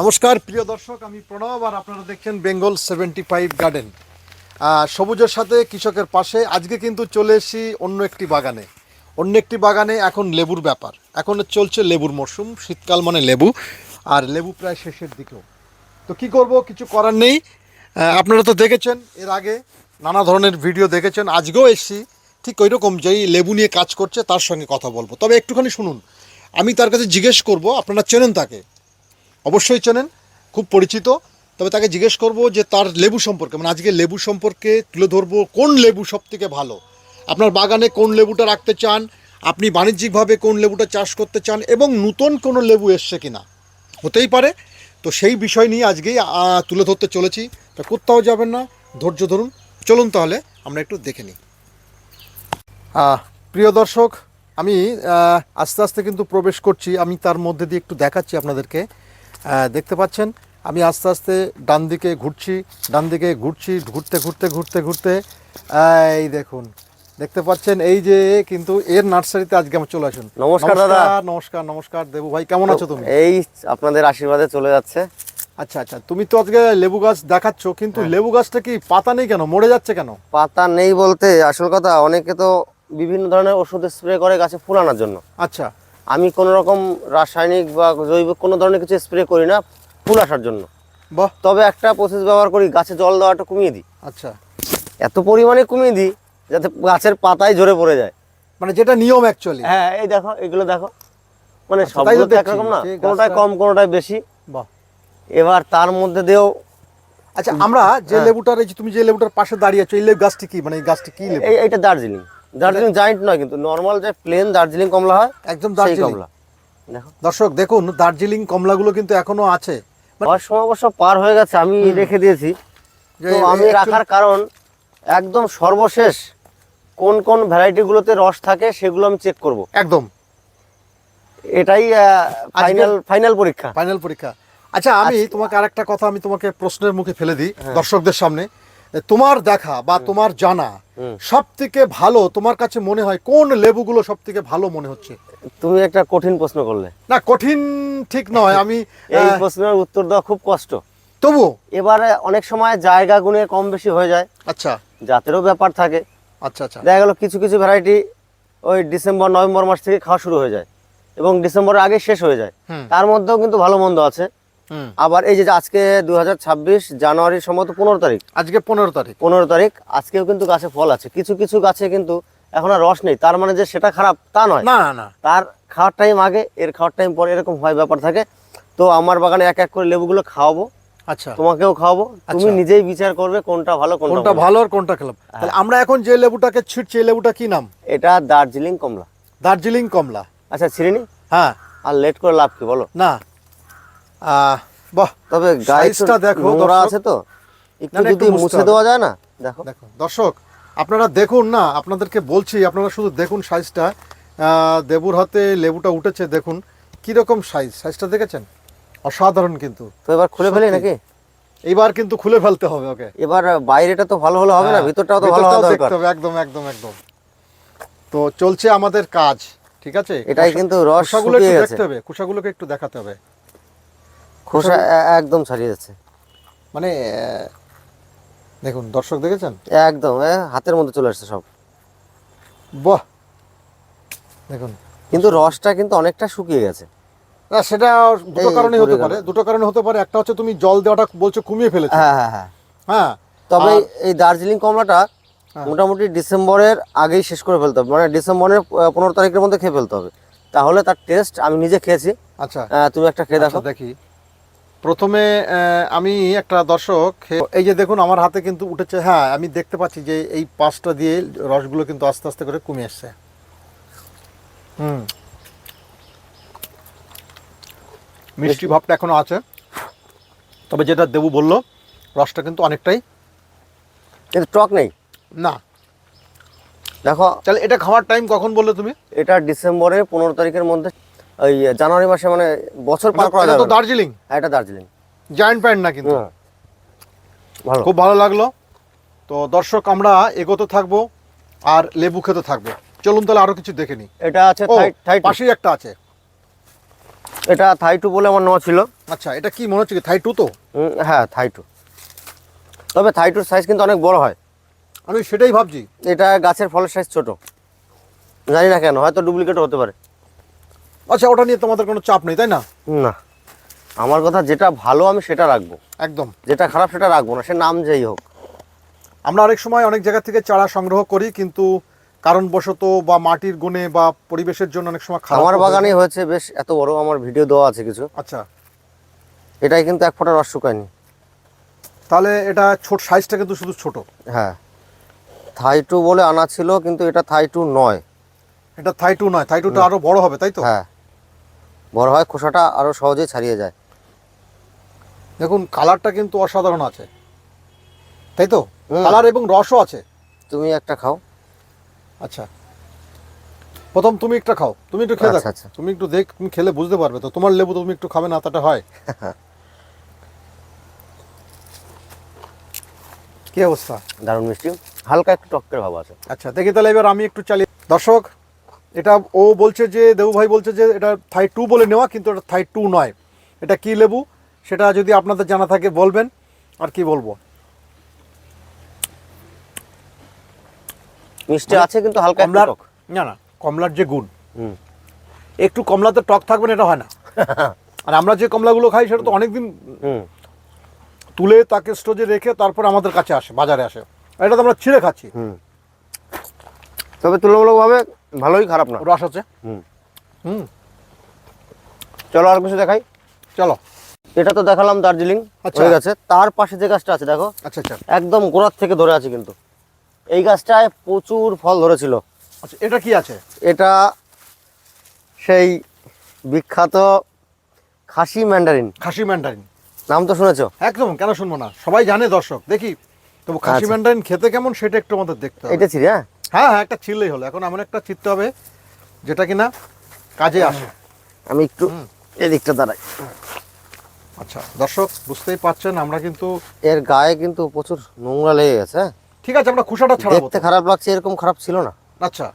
নমস্কার, প্রিয় দর্শক, আমি প্রণব আর আপনারা দেখছেন বেঙ্গল সেভেন্টি ফাইভ গার্ডেন। সবুজের সাথে কৃষকের পাশে আজকে কিন্তু চলে এসেছি অন্য একটি বাগানে। অন্য একটি বাগানে এখন লেবুর ব্যাপার। এখন চলছে লেবুর মরশুম, শীতকাল মানে লেবু, আর লেবু প্রায় শেষের দিকেও। তো কি করব, কিছু করার নেই। আপনারা তো দেখেছেন, এর আগে নানা ধরনের ভিডিও দেখেছেন, আজকেও এসেছি। ঠিক ওই রকম যেই লেবু নিয়ে কাজ করছে, তার সঙ্গে কথা বলব। তবে একটুখানি শুনুন, আমি তার কাছে জিজ্ঞেস করব, আপনারা চেনেন তাকে? অবশ্যই চেনেন, খুব পরিচিত। তবে তাকে জিজ্ঞেস করব যে তার লেবু সম্পর্কে মানে আজকে লেবু সম্পর্কে তুলে ধরবো কোন লেবু সব থেকে ভালো? আপনার বাগানে কোন লেবুটা রাখতে চান? আপনি বাণিজ্যিকভাবে কোন লেবুটা চাষ করতে চান? এবং নতুন কোনো লেবু এসছে কি না হতেই পারে। তো সেই বিষয় নিয়ে আজকেই তুলে ধরতে চলেছি। তা কোথাও যাবেন না, ধৈর্য ধরুন। চলুন তাহলে, আমরা একটু দেখে নিই। প্রিয় দর্শক, আমি আস্তে আস্তে কিন্তু প্রবেশ করছি। আমি তার মধ্যে দিয়ে একটু দেখাচ্ছি আপনাদেরকে। দেখতে পাচ্ছেন আমি আস্তে আস্তে ডান দিকে ঘুরছি ডান দিকে ঘুরছি ঘুরতে ঘুরতে ঘুরতে ঘুরতে। এই দেখুন দেখতে পাচ্ছেন এই যে কিন্তু এর নার্সারিতে আজকে আমার চলে আসুন। নমস্কার দাদা। নমস্কার নমস্কার দেবু ভাই কেমন আছো তুমি? এই আপনাদের আশীর্বাদে চলে যাচ্ছে। আচ্ছা আচ্ছা তুমি তো আজকে লেবু গাছ দেখাচ্ছ কিন্তু হ্যাঁ। লেবু গাছটা কি পাতা নেই কেন? মরে যাচ্ছে কেন? পাতা নেই বলতে আসল কথা অনেকে তো বিভিন্ন ধরনের ওষুধ স্প্রে করে গাছে ফুল আনার জন্য। আচ্ছা। আমি কোনো রকম রাসায়নিক বা জৈব কোনো ধরনের কিছু স্প্রে করি না ফুল আসার জন্য। বাহ। তবে একটা প্রসেস ব্যবহার করি গাছে জল দেওয়াটা কমিয়ে দিই। আচ্ছা। এত পরিমাণে কমিয়ে দিই যাতে গাছের পাতায় ঝরে পড়ে যায়। মানে যেটা নিয়ম অ্যাকচুয়ালি হ্যাঁ এই দেখো এগুলো দেখো। মানে আচ্ছা, তাই তো সবগুলো তো একরকম না যে কোনোটায় কম কোনোটায় বেশি। বাহ। এবার তার মধ্যে দিয়েও আচ্ছা আমরা যে হ্যাঁ। লেবুটার এই যে তুমি যে লেবুটার পাশে দাঁড়িয়ে আছো এই লেবু গাছটি কি? মানে এই গাছটি কি লেবু? এইটা দার্জিলিং। দার্জিলিং জায়েন্ট নয় কিন্তু নর্মাল যে প্লেন দার্জিলিং কমলা হয় একদম দার্জিলিং। কমলা। দর্শক দেখুন দার্জিলিং কমলাগুলো কিন্তু এখনও আছে। হওয়ার সময় অবশ্য পার হয়ে গেছে আমি রেখে দিয়েছি। তো আমি রাখার কারণ একদম সর্বশেষ কোন কোন ভ্যারাইটি গুলোতে রস থাকে সেগুলো আমি চেক করব। একদম। এটাই ফাইনাল ফাইনাল পরীক্ষা। ফাইনাল পরীক্ষা। আচ্ছা আমি তোমাকে আরেকটা কথা আমি তোমাকে প্রশ্নের মুখে ফেলে দিই দর্শকদের সামনে। তোমার দেখা বা তোমার জানা সব থেকে ভালো তোমার কাছে মনে হয় কোন লেবুগুলো সব থেকে ভালো মনে হচ্ছে? তুমি একটা কঠিন প্রশ্ন করলে। না কঠিন ঠিক নয় আমি এই প্রশ্নের উত্তর দেওয়া খুব কষ্ট। তবু এবারে অনেক সময় জায়গা গুণে কম বেশি হয়ে যায়। আচ্ছা। জাতেরও ব্যাপার থাকে। আচ্ছা আচ্ছা। দেখা গেল কিছু কিছু ভ্যারাইটি ওই ডিসেম্বর নভেম্বর মাস থেকে খাওয়া শুরু হয়ে যায় এবং ডিসেম্বরের আগে শেষ হয়ে যায়। তার মধ্যেও কিন্তু ভালো মন্দ আছে। আবার এই যে আজকে দু জানুয়ারির সম্ভবত পনেরো তারিখ। আজকে পনেরো তারিখ। পনেরো তারিখ আজকেও কিন্তু গাছে ফল আছে। কিছু কিছু গাছে কিন্তু এখন আর রস নেই। তার মানে যে সেটা খারাপ তা নয়। না না তার খাওয়ার টাইম আগে এর খাওয়ার টাইম পরে এরকম হয় ব্যাপার থাকে। তো আমার বাগানে এক এক করে লেবুগুলো খাওয়াবো। আচ্ছা। তোমাকেও খাওয়াবো। তুমি আচ্ছা। নিজেই বিচার করবে কোনটা ভালো কোনটা ভালো। আর কোনটা খেলাম তাহলে আমরা এখন যে লেবুটাকে ছিটছি এই লেবুটা কি নাম? এটা দার্জিলিং কমলা। দার্জিলিং কমলা। আচ্ছা ছিড়িনি? হ্যাঁ। আর লেট করে লাভ কি বলো? না। বাহ তবে একটু দেখো, নোংরা আছে তো। একটু যদি মুছে দেওয়া যায় না? দেখো। দেখো দর্শক আপনারা দেখুন না আপনাদেরকে বলছি আপনারা শুধু দেখুন সাইজটা। দেবুর হাতে লেবুটা উঠেছে দেখুন কীরকম সাইজ। সাইজটা দেখেছেন? অসাধারণ কিন্তু। তো এবার খুলে ফেলি নাকি? এইবার কিন্তু খুলে ফেলতে হবে ওকে। এবার বাইরেটা তো ভালো হলে হবে না হ্যাঁ, ভিতরটাও তো ভালো হওয়া দরকার। একদম একদম একদম। তো চলছে আমাদের কাজ ঠিক আছে? এটাই কিন্তু রস শুকিয়ে গেছে। দেখতে হবে খোসাগুলোকে একটু দেখাতে হবে। খোসা একদম ছাড়িয়ে যাচ্ছে। মানে দেখুন দর্শক দেখেছেন? একদম হাতের মধ্যে চলে আসছে সব। বাহ! দেখুন। কিন্তু রসটা কিন্তু অনেকটা শুকিয়ে গেছে। না সেটা দুটো কারণে হতে পারে। দুটো কারণে হতে পারে। একটা হচ্ছে তুমি জল দেওয়াটা বলছো কমিয়ে ফেলেছো। হ্যাঁ হ্যাঁ হ্যাঁ। হ্যাঁ তবে এই দার্জিলিং কমলাটা হ্যাঁ। মোটামুটি ডিসেম্বরের আগেই শেষ করে ফেলতে হবে। মানে ডিসেম্বরের পনেরো তারিখের মধ্যে খেয়ে ফেলতে হবে। তাহলে তার টেস্ট আমি নিজে খেয়েছি। আচ্ছা। তুমি একটা খেয়ে দেখো। আচ্ছা, দেখি। প্রথমে আমি একটা দর্শক এই যে দেখুন আমার হাতে কিন্তু উঠেছে হ্যাঁ আমি দেখতে পাচ্ছি যে এই পাঁচটা দিয়ে রসগুলো কিন্তু আস্তে আস্তে করে কমে আসছে হুম। মিষ্টি ভাবটা এখনও আছে। তবে যেটা দেবু বলল রসটা কিন্তু অনেকটাই কিন্তু টক নেই। না। দেখো তাহলে এটা খাওয়ার টাইম কখন বললে তুমি? এটা ডিসেম্বরের পনেরো তারিখের মধ্যে ওই জানুয়ারি মাসে মানে বছর পার করা যাবে তো দার্জিলিং। হ্যাঁ, এটা দার্জিলিং। জয়েন্ট প্যান্ট না কিন্তু। ভালো। খুব ভালো লাগল। তো দর্শক আমরা এগোতে থাকব আর লেবু খেতে থাকব। চলুন তাহলে আরও কিছু দেখে নিই। এটা আছে থাই-। পাশেই একটা আছে। এটা থাই টু বলে আমার নেওয়া ছিল। আচ্ছা এটা কি মনে হচ্ছে থাই টু তো? হ্যাঁ থাই টু। তবে থাই টুর সাইজ কিন্তু অনেক বড় হয়। আমি সেটাই ভাবছি। এটা গাছের ফলের সাইজ ছোট। জানি না কেন হয়তো ডুপ্লিকেটও হতে পারে। আচ্ছা ওটা নিয়ে তোমাদের কোনো চাপ নেই তাই না? না। আমার কথা যেটা ভালো আমি সেটা রাখব। একদম। যেটা খারাপ সেটা রাখব না সে নাম যেই হোক। আমরা অনেক সময় অনেক জায়গা থেকে চারা সংগ্রহ করি কিন্তু কারণবশত বা মাটির গুণে বা পরিবেশের জন্য অনেক সময় খারাপ আমার বাগানে হয়েছে বেশ এত বড় আমার ভিডিও দেওয়া আছে কিছু। আচ্ছা। এটাই কিন্তু এক ফোঁটা রস শুকায়নি। তাহলে এটা ছোট সাইজটা কিন্তু শুধু ছোট। হ্যাঁ। থাই টু বলে আনা ছিল কিন্তু এটা থাই টু নয়। এটা থাই টু নয় থাই টুটা আরও বড় হবে তাই তো? হ্যাঁ। বড় হয় খোসাটা আরও সহজেই ছাড়িয়ে যায়। দেখুন কালারটা কিন্তু অসাধারণ আছে। তাই তো? কালার এবং রসও আছে। তুমি একটা খাও। আচ্ছা। প্রথম তুমি একটা খাও। তুমি একটু খেয়ে আচ্ছা, দেখো। আচ্ছা। তুমি একটু দেখ তুমি খেলে বুঝতে পারবে তো। তোমার লেবু তুমি একটু খাবে না তাটা হয়। কি অবস্থা? দারুণ মিষ্টি। হালকা একটু টকের ভাব আছে। আচ্ছা দেখি তাহলে এবার আমি একটু চালিয়ে দর্শক এটা ও বলছে যে দেবু ভাই বলছে যে এটা থাই টু বলে নেওয়া কিন্তু এটা থাই টু নয়। এটা কি লেবু? সেটা যদি আপনাদের জানা থাকে বলবেন। আর কি বলব? মিষ্টি আছে কিন্তু হালকা কমলার না না কমলার যে গুণ। হুম। একটু কমলাতে টক থাকবে না এটা হয় না। আর আমরা যে কমলাগুলো খাই সেটা তো অনেকদিন তুলে তাকে স্টোজে রেখে তারপর আমাদের কাছে আসে বাজারে আসে। এটা তো আমরা ছিঁড়ে খাচ্ছি। হুম। তবে তুলনামূলকভাবে ভালোই খারাপ না। রস আছে। হুম। হুম। চলো আর কিছু দেখাই। চলো। এটা তো দেখালাম দার্জিলিং আচ্ছা। হয়ে গেছে। তার পাশে যে গাছটা আছে দেখো। আচ্ছা আচ্ছা। একদম গোড়ার থেকে ধরে আছে কিন্তু। এই গাছটায় প্রচুর ফল ধরেছিল। আচ্ছা এটা কি আছে? এটা সেই বিখ্যাত খাসি ম্যান্ডারিন। খাসি ম্যান্ডারিন। নাম তো শুনেছো? একদম কেন শুনব না? সবাই জানে দর্শক। দেখি তবু খাসি আচ্ছা। ম্যান্ডারিন খেতে কেমন সেটা একটু আমাদের দেখতে এটা ছিঁড়ে হ্যাঁ হ্যাঁ হ্যাঁ একটা ছিললেই হলো। এখন এমন একটা চিত্তে হবে যেটা কিনা কাজে আসে। আমি একটু এদিকটা দাঁড়াই। আচ্ছা দর্শক বুঝতেই পারছেন আমরা কিন্তু এর গায়ে কিন্তু প্রচুর নোংরা লেগে গেছে হ্যাঁ? ঠিক আছে আমরা খোসাটা ছাড়াবো দেখতে খারাপ লাগছে এরকম খারাপ ছিল না। আচ্ছা।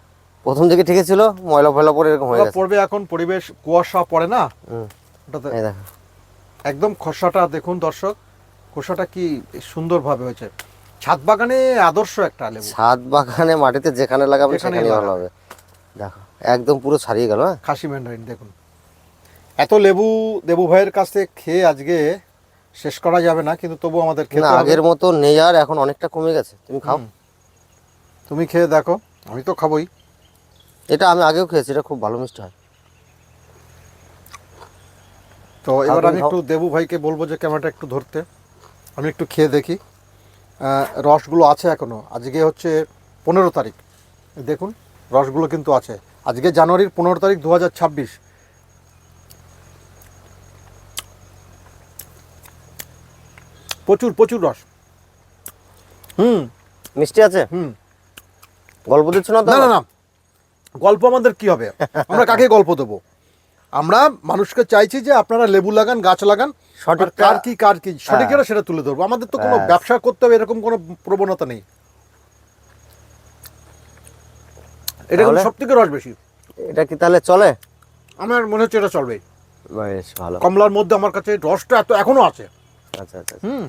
প্রথম দিকে ঠিকই ছিল ময়লা ফয়লা পরে এরকম হয়ে গেছে। পড়বে এখন পরিবেশ কুয়াশা পড়ে না? ওটাতে একদম খসাটা দেখুন দর্শক খোসাটা কি সুন্দরভাবে হয়েছে। ছাদ বাগানে আদর্শ একটা লেবু। ছাদ বাগানে মাটিতে যেখানে লাগাবে সেখানেই ভালো হবে। দেখো একদম পুরো ছাড়িয়ে গেল হ্যাঁ? খাসি ম্যান্ডারিন দেখুন। এত লেবু দেবু ভাইয়ের কাছ থেকে খেয়ে আজকে শেষ করা যাবে না কিন্তু তবু আমাদের খেতে আগের মতো নেই আর এখন অনেকটা কমে গেছে। তুমি খাও। তুমি খেয়ে দেখো আমি তো খাবোই। এটা আমি আগেও খেয়েছি এটা খুব ভালো মিষ্টি হয়। তো এবার আমি একটু দেবু ভাইকে বলব যে ক্যামেরাটা একটু ধরতে। আমি একটু খেয়ে দেখি। রসগুলো আছে এখনও। আজকে হচ্ছে পনেরো তারিখ। দেখুন রসগুলো কিন্তু আছে। আজকে জানুয়ারির পনেরো তারিখ দু হাজার ছাব্বিশ। প্রচুর প্রচুর রস। হুম মিষ্টি আছে? হুম। গল্প দিচ্ছ না না না না। গল্প আমাদের কি হবে? আমরা কাকে গল্প দেবো? আমরা মানুষকে চাইছি যে আপনারা লেবু লাগান গাছ লাগান আর কার কি কার কি সঠিক হ্যাঁ। সেটা তুলে ধরবো। আমাদের তো কোনো হ্যাঁ। ব্যবসা করতে হবে এরকম কোনো প্রবণতা নেই। এটা কিন্তু সব থেকে রস বেশি। এটা কি তাহলে চলে? আমার মনে হচ্ছে এটা চলবে বেশ ভালো। কমলার মধ্যে আমার কাছে রসটা এত এখনও আছে। আচ্ছা আচ্ছা আচ্ছা। হুম।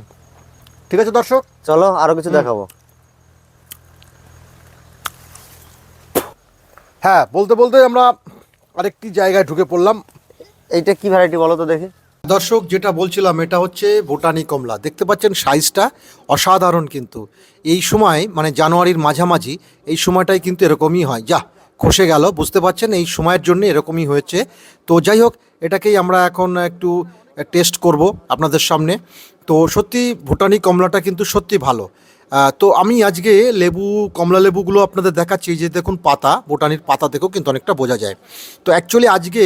ঠিক আছে দর্শক? চলো আরও কিছু দেখাবো। হ্যাঁ বলতে বলতে আমরা আরেকটি জায়গায় ঢুকে পড়লাম। এইটা কি ভ্যারাইটি বলো তো দেখে। দর্শক যেটা বলছিলাম এটা হচ্ছে ভুটানি কমলা। দেখতে পাচ্ছেন সাইজটা অসাধারণ কিন্তু। এই সময় মানে জানুয়ারির মাঝামাঝি এই সময়টাই কিন্তু এরকমই হয়। যা খসে গেল বুঝতে পারছেন? এই সময়ের জন্য এরকমই হয়েছে। তো যাই হোক এটাকেই আমরা এখন একটু টেস্ট করব আপনাদের সামনে। তো সত্যি ভুটানি কমলাটা কিন্তু সত্যি ভালো। তো আমি আজকে লেবু, কমলা লেবুগুলো আপনাদের দেখাচ্ছি যে দেখুন পাতা, বোটানির পাতা দেখেও কিন্তু অনেকটা বোঝা যায়। তো অ্যাকচুয়ালি আজকে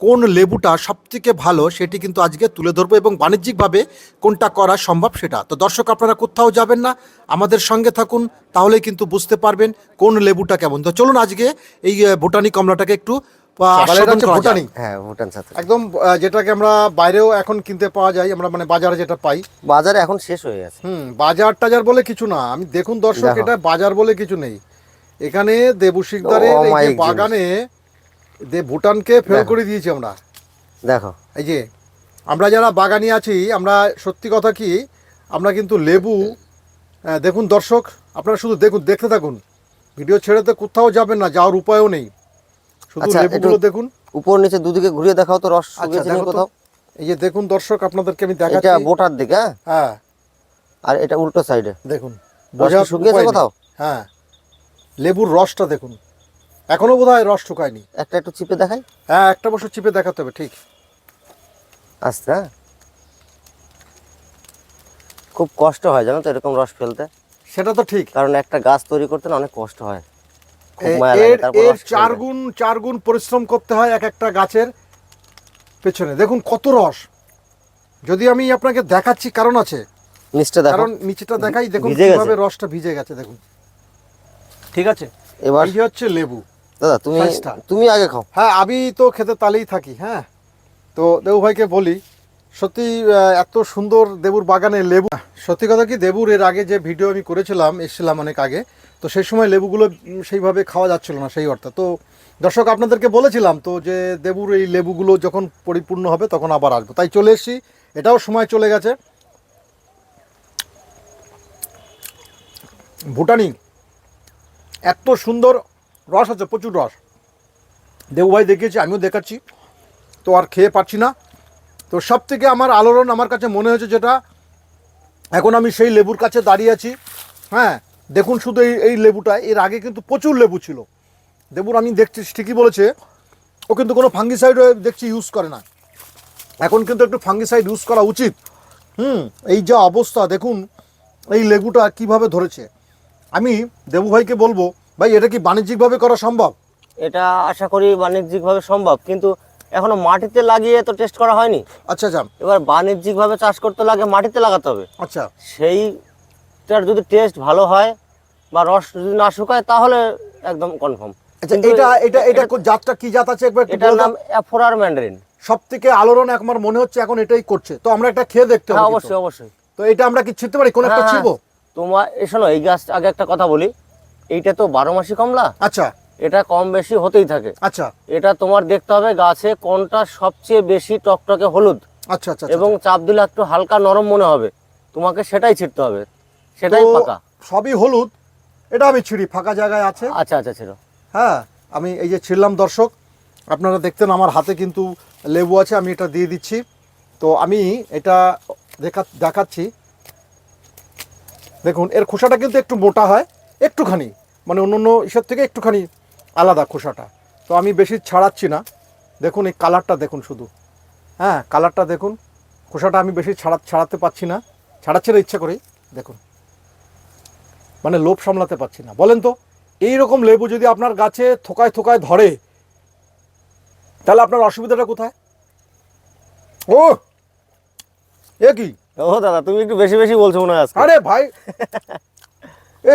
কোন লেবুটা সবথেকে ভালো সেটি কিন্তু আজকে তুলে ধরবো এবং বাণিজ্যিকভাবে কোনটা করা সম্ভব সেটা। তো দর্শক, আপনারা কোথাও যাবেন না, আমাদের সঙ্গে থাকুন, তাহলেই কিন্তু বুঝতে পারবেন কোন লেবুটা কেমন। তো চলুন আজকে এই ভুটানি কমলাটাকে একটু হ্যাঁ একদম যেটাকে আমরা বাইরেও এখন কিনতে পাওয়া যায় আমরা মানে বাজারে যেটা পাই। বাজারে এখন শেষ হয়ে গেছে। হুম বাজার টাজার বলে কিছু না। আমি দেখুন দর্শক এটা বাজার বলে কিছু নেই। এখানে দেবু শিকদারের Oh. বাগানে দে ভুটানকে ফেল করে দিয়েছি আমরা। দেখো। এই যে আমরা যারা বাগানি আছি আমরা সত্যি কথা কি আমরা কিন্তু লেবু দেখুন দর্শক আপনারা শুধু দেখুন দেখতে থাকুন। ভিডিও ছেড়ে তো কোথাও যাবেন না যাওয়ার উপায়ও নেই। শুধু আচ্ছা, লেবুগুলো একটু দেখুন। উপর নিচে দুদিকে ঘুরিয়ে দেখাও তো রস আচ্ছা শুকিয়েছে কোথাও। এই যে দেখুন দর্শক আপনাদেরকে আমি এটা বোটার দিকে হ্যাঁ? হ্যাঁ। আর এটা উল্টো সাইডে। দেখুন রস শুকিয়েছে কোথাও? হ্যাঁ। লেবুর রসটা দেখুন। এখনও বোধহয় রস একটা একটু চিপে দেখাই? হ্যাঁ একটা বছর চিপে দেখাতে হবে ঠিক। আচ্ছা। খুব কষ্ট হয় জানো তো এরকম রস ফেলতে। সেটা তো ঠিক। কারণ একটা গাছ তৈরি করতে না অনেক কষ্ট হয়। এর এর চার গুণ চার গুণ পরিশ্রম করতে হয় এক একটা গাছের পেছনে। দেখুন কত রস। যদি আমি আপনাকে দেখাচ্ছি কারণ আছে নিচটা দেখো। কারণ নিচেটা দেখাই দেখুন কীভাবে রসটা ভিজে গেছে দেখুন। ঠিক আছে? এবার এই হচ্ছে লেবু। দাদা তুমি। তুমি আগে খাও। হ্যাঁ আমি তো খেতে তালেই থাকি হ্যাঁ। তো দেবু ভাইকে বলি সত্যি এত সুন্দর দেবুর বাগানে লেবু সত্যি কথা কি দেবুর এর আগে যে ভিডিও আমি করেছিলাম এসেছিলাম অনেক আগে তো সেই সময় লেবুগুলো সেইভাবে খাওয়া যাচ্ছিল না সেই অর্থে। তো দর্শক, আপনাদেরকে বলেছিলাম তো যে দেবুর এই লেবুগুলো যখন পরিপূর্ণ হবে তখন আবার আসব। তাই চলে এসেছি। এটাও সময় চলে গেছে। ভুটানি। এত সুন্দর রস আছে, প্রচুর রস। দেবু ভাই দেখিয়েছি, আমিও দেখাচ্ছি। তো আর খেয়ে পাচ্ছি না। তো সব থেকে আমার আলোড়ন আমার কাছে মনে হয়েছে যেটা, এখন আমি সেই লেবুর কাছে দাঁড়িয়ে আছি। হ্যাঁ দেখুন শুধু এই এই লেবুটা এর আগে কিন্তু প্রচুর লেবু ছিল। দেবুর আমি দেখছি ঠিকই বলেছে। ও কিন্তু কোনো ফাঙ্গিসাইড দেখছি ইউজ করে না। এখন কিন্তু একটু ফাঙ্গিসাইড ইউজ করা উচিত। হুম এই যা অবস্থা দেখুন এই লেবুটা কীভাবে ধরেছে। আমি দেবু ভাইকে বলব ভাই এটা কি বাণিজ্যিকভাবে করা সম্ভব? এটা আশা করি বাণিজ্যিকভাবে সম্ভব কিন্তু এখনও মাটিতে লাগিয়ে তো টেস্ট করা হয়নি। আচ্ছা আচ্ছা এবার বাণিজ্যিকভাবে চাষ করতে লাগে মাটিতে লাগাতে হবে। আচ্ছা। সেইটার যদি টেস্ট ভালো হয় বা রস যদি না শুকায় তাহলে একদম কনফার্ম আচ্ছা এটা এটা এটা জাতটা কি জাত আছে একবার এটার নাম অ্যাফোরার ম্যান্ডারিন সব থেকে আলোড়ন আমার মনে হচ্ছে এখন এটাই করছে। তো আমরা একটা খেয়ে দেখতে হ্যাঁ হবে। অবশ্যই অবশ্যই। তো এটা আমরা কি ছিঁড়তে পারি? কোন একটা হ্যাঁ, তোমার এ শোনো এই গাছ আগে একটা কথা বলি। এইটা তো বারো মাসি কমলা। আচ্ছা। এটা কম বেশি হতেই থাকে। আচ্ছা। এটা তোমার দেখতে হবে গাছে কোনটা সবচেয়ে বেশি টকটকে হলুদ। আচ্ছা আচ্ছা এবং চাপ দিলে একটু হালকা নরম মনে হবে। তোমাকে সেটাই ছিটতে হবে। সেটাই পাকা সবই হলুদ। এটা আমি ছিঁড়ি ফাঁকা জায়গায় আছে। আচ্ছা আচ্ছা ছিল হ্যাঁ আমি এই যে ছিঁড়লাম দর্শক আপনারা দেখতেন আমার হাতে কিন্তু লেবু আছে আমি এটা দিয়ে দিচ্ছি। তো আমি এটা দেখা দেখাচ্ছি। দেখুন এর খোসাটা কিন্তু একটু মোটা হয় একটুখানি। মানে অন্য অন্য ইসের থেকে একটুখানি আলাদা খোসাটা। তো আমি বেশি ছাড়াচ্ছি না। দেখুন এই কালারটা দেখুন শুধু। হ্যাঁ কালারটা দেখুন। খোসাটা আমি বেশি ছাড়া ছাড়াতে পারছি না। ছাড়াচ্ছি না ইচ্ছা করেই। দেখুন। মানে লোভ সামলাতে পারছি না। বলেন তো এই রকম লেবু যদি আপনার গাছে থোকায় থোকায় ধরে তাহলে আপনার অসুবিধাটা কোথায়? ও এ কি? ও দাদা তুমি একটু বেশি বেশি বলছো মনে হয় আজকে। আরে ভাই এ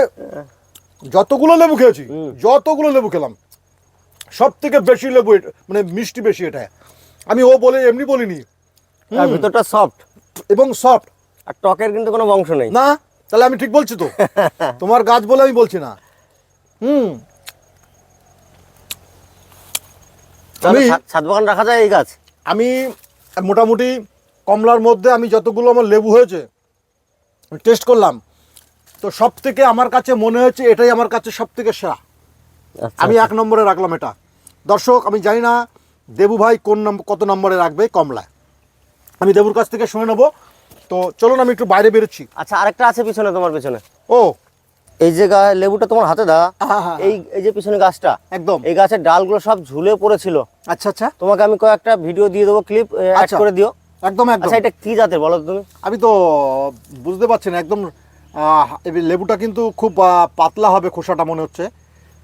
যতগুলো লেবু খেয়েছি যতগুলো লেবু খেলাম সব থেকে বেশি লেবু এটা মানে মিষ্টি বেশি এটা। আমি ও বলে এমনি বলিনি। আর ভিতরটা সফট এবং সফট আর টকের কিন্তু কোনো বংশ নেই। না তাহলে আমি ঠিক বলছি তো? তোমার গাছ বলে আমি বলছি না। হুম। আমি- ছাদ- বাগান রাখা যায় এই গাছ? আমি মোটামুটি কমলার মধ্যে আমি যতগুলো আমার লেবু হয়েছে টেস্ট করলাম। তো সব থেকে আমার কাছে মনে হয়েছে এটাই আমার কাছে সব থেকে সেরা। আচ্ছা, আমি এক নম্বরে রাখলাম এটা। দর্শক আমি জানি না দেবু ভাই কোন নম্বর কত নম্বরে রাখবে কমলা আমি দেবুর কাছ থেকে শুনে নেব। তো চলুন আমি একটু বাইরে বেরোচ্ছি। আচ্ছা আরেকটা আছে পিছনে তোমার পিছনে। ও। এই যে লেবুটা তোমার হাতে দা এই এই যে পিছনে গাছটা একদম। এই গাছের ডালগুলো সব ঝুলে পড়েছিল। আচ্ছা আচ্ছা। তোমাকে আমি কয়েকটা ভিডিও দিয়ে দেবো ক্লিপ অ্যাড আচ্ছা। করে দিও। একদম একদম। আচ্ছা এটা কি জাতের বলো তো তুমি? আমি তো বুঝতে পারছি না একদম এই লেবুটা কিন্তু খুব পাতলা হবে খোসাটা মনে হচ্ছে।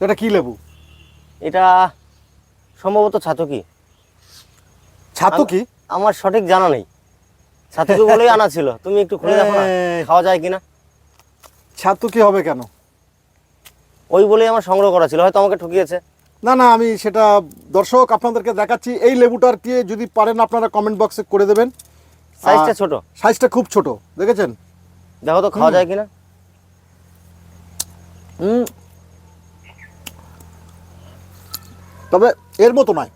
এটা কি লেবু? এটা সম্ভবত ছাতকি ছাতু কি? আমার সঠিক জানা নেই। ছাতকি বলেই আনা ছিল। তুমি একটু খুলে দেখো না। খাওয়া যায় কিনা? ছাতু কি হবে কেন? ওই বলেই আমার সংগ্রহ করা ছিল হয়তো আমাকে ঠকিয়েছে। না না আমি সেটা দর্শক আপনাদেরকে দেখাচ্ছি। এই লেবুটার কি যদি পারেন আপনারা কমেন্ট বক্সে করে দেবেন। সাইজটা ছোট। সাইজটা খুব ছোট দেখেছেন? দেখো তো খাওয়া যায় কিনা? হুম। তবে এর মতো নয়।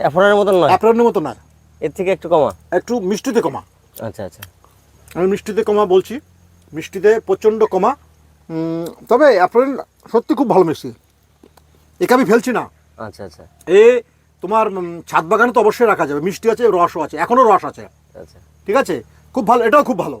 অ্যাফোনের মতো নয়। আপনার মতো না এর থেকে একটু কমা? একটু মিষ্টিতে কমা। আচ্ছা আচ্ছা। আমি মিষ্টিতে কমা বলছি। মিষ্টিতে প্রচণ্ড কমা। তবে অ্যাপ্রেল সত্যি খুব ভালো মিষ্টি। একে আমি ফেলছি না। আচ্ছা আচ্ছা। এ তোমার ছাদ বাগানে তো অবশ্যই রাখা যাবে। মিষ্টি আছে রসও আছে। এখনও রস আছে। আচ্ছা ঠিক আছে? খুব ভালো এটাও খুব ভালো।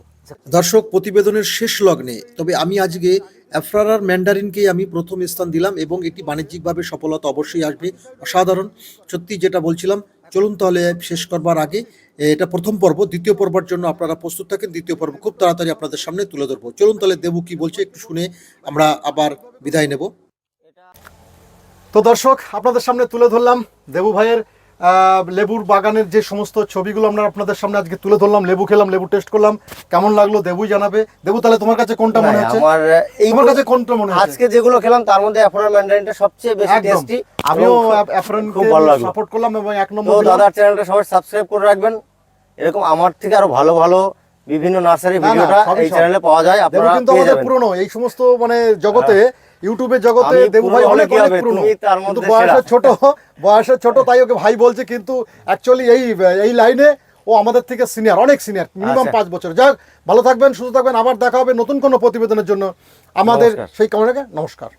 দর্শক প্রতিবেদনের শেষ লগ্নে তবে আমি আজকে অ্যাফ্রারার ম্যান্ডারিনকেই আমি প্রথম স্থান দিলাম এবং এটি বাণিজ্যিকভাবে সফলতা অবশ্যই আসবে। অসাধারণ। সত্যি যেটা বলছিলাম চলুন তাহলে শেষ করবার আগে, এটা প্রথম পর্ব, দ্বিতীয় পর্বের জন্য আপনারা প্রস্তুত থাকেন, দ্বিতীয় পর্ব খুব তাড়াতাড়ি আপনাদের সামনে তুলে ধরবো। চলুন তাহলে দেবু কি বলছে একটু শুনে আমরা আবার বিদায় নেব। তো দর্শক, আপনাদের সামনে তুলে ধরলাম দেবু ভাইয়ের লেবুর বাগানের যে সমস্ত ছবিগুলো আমরা আপনাদের সামনে আজকে তুলে ধরলাম লেবু খেলাম লেবু টেস্ট করলাম কেমন লাগল দেবুই জানাবে। দেবু তাহলে তোমার কাছে কোনটা মনে হচ্ছে আমার এই তোমার কাছে কোনটা মনে হচ্ছে আজকে যেগুলো খেলাম তার মধ্যে অ্যাফোনের ম্যান্ডারিনটা সবচেয়ে বেশি টেস্টি আমিও খুব ভালো লাগল। সাপোর্ট করলাম এবং এক নম্বর। দাদার চ্যানেলটা সবাই সাবস্ক্রাইব করে রাখবেন। এরকম আমার থেকে আরও ভালো ভালো বিভিন্ন নার্সারি ভিডিওটা এই চ্যানেলে পাওয়া যায় আপনারা কিন্তু আমাদের পুরনো এই সমস্ত মানে জগতে ইউটিউবের জগতে দেবু ভাই অনেক অনেক পুরনো। কিন্তু বয়সে ছোট বয়সে ছোট তাই ওকে ভাই বলছে কিন্তু অ্যাকচুয়ালি এই এই লাইনে ও আমাদের থেকে সিনিয়র অনেক সিনিয়র মিনিমাম আচ্ছা। পাঁচ বছর। যাক ভালো থাকবেন সুস্থ থাকবেন আবার দেখা হবে নতুন কোনো প্রতিবেদনের জন্য। আমাদের সেই কামনাকে নমস্কার।